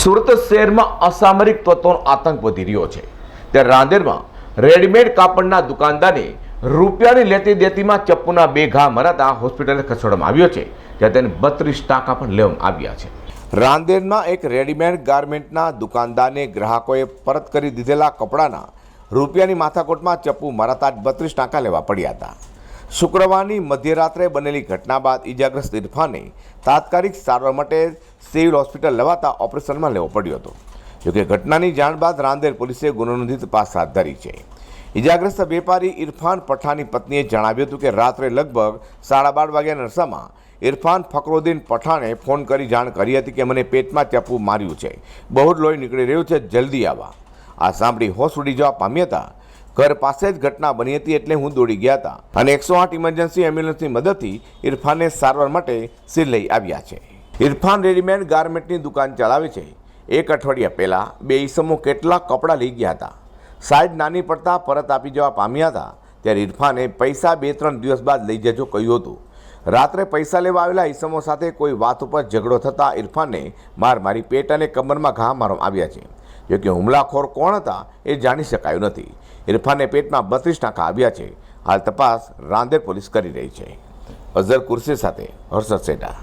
સુરત શહેરમાં અસામરિક તત્વોનો આતંક વધી રહ્યો છે. ત્યારે રાંદેરમાં રેડીમેડ કાપડના દુકાનદારે રૂપિયાની લેતી દેતીમાં ચપ્પુના બે ઘા મરાતા હોસ્પિટલે ખસેડવામાં આવ્યો છે ત્યાં તેને બત્રીસ ટાંકા પણ લેવામાં આવ્યા છે. રાંદેરમાં એક રેડીમેડ ગાર્મેન્ટના દુકાનદારને ગ્રાહકોએ પરત કરી દીધેલા કપડાના રૂપિયાની માથાકોટમાં ચપ્પુ મરાતા બત્રીસ ટાંકા લેવા પડ્યા હતા. શુક્રવારની મધ્યરાત્રે બનેલી ઘટના બાદ ઇજાગ્રસ્ત ઇરફાને તાત્કાલિક સારવાર માટે સિવિલ હોસ્પિટલ લવાતા ઓપરેશનમાં લેવો પડ્યો હતો. જોકે ઘટનાની જાણ બાદ રાંદેર પોલીસે ગુનો નોંધી તપાસ હાથ ધરી છે. ઇજાગ્રસ્ત વેપારી ઇરફાન પઠાની પત્નીએ જણાવ્યું હતું કે રાત્રે લગભગ સાડા બાર વાગ્યા નરસામાં ઇરફાન ફકરુદ્દીન પઠાણે ફોન કરી જાણ કરી હતી કે મને પેટમાં ચપ્પુ માર્યું છે. બહુ લોહી નીકળી રહ્યું છે, જલ્દી આવવા આ સાંભળી હોશ ઉડી જવા પામ્યા હતા ઘર પાસે જ ઘટના બની હતી એટલે હું દોડી ગયા હતા. અને એકસો આઠ ઇમરજન્સી એમ્બ્યુલન્સની મદદથી ઇરફાનને સારવાર માટે સિર લઈ આવ્યા છે. ઇરફાન રેડીમેડ ગાર્મેન્ટની દુકાન ચલાવે છે. એક અઠવાડિયા પહેલાં બે ઈસમો કેટલા કપડાં લઈ ગયા હતા. સાઈઝ નાની પડતા પરત આપી જવા પામ્યા હતા. ત્યારે ઇરફાને પૈસા બે ત્રણ દિવસ બાદ લઈ જજો કહ્યું હતું. રાત્રે પૈસા લેવા આવેલા ઈસમો સાથે કોઈ વાત ઉપર ઝઘડો થતાં ઇરફાનને માર મારી પેટ અને કમરમાં ઘા મારવામાં આવ્યા છે. જોકે હુમલાખોર કોણ હતા એ જાણી શકાયું નથી. ઇરફાનને પેટમાં બત્રીસ ટાંકા આવ્યા છે. હાલ તપાસ રાંદેર પોલીસ કરી રહી છે. અઝર કુર્સી સાથે હર્ષદ સેટા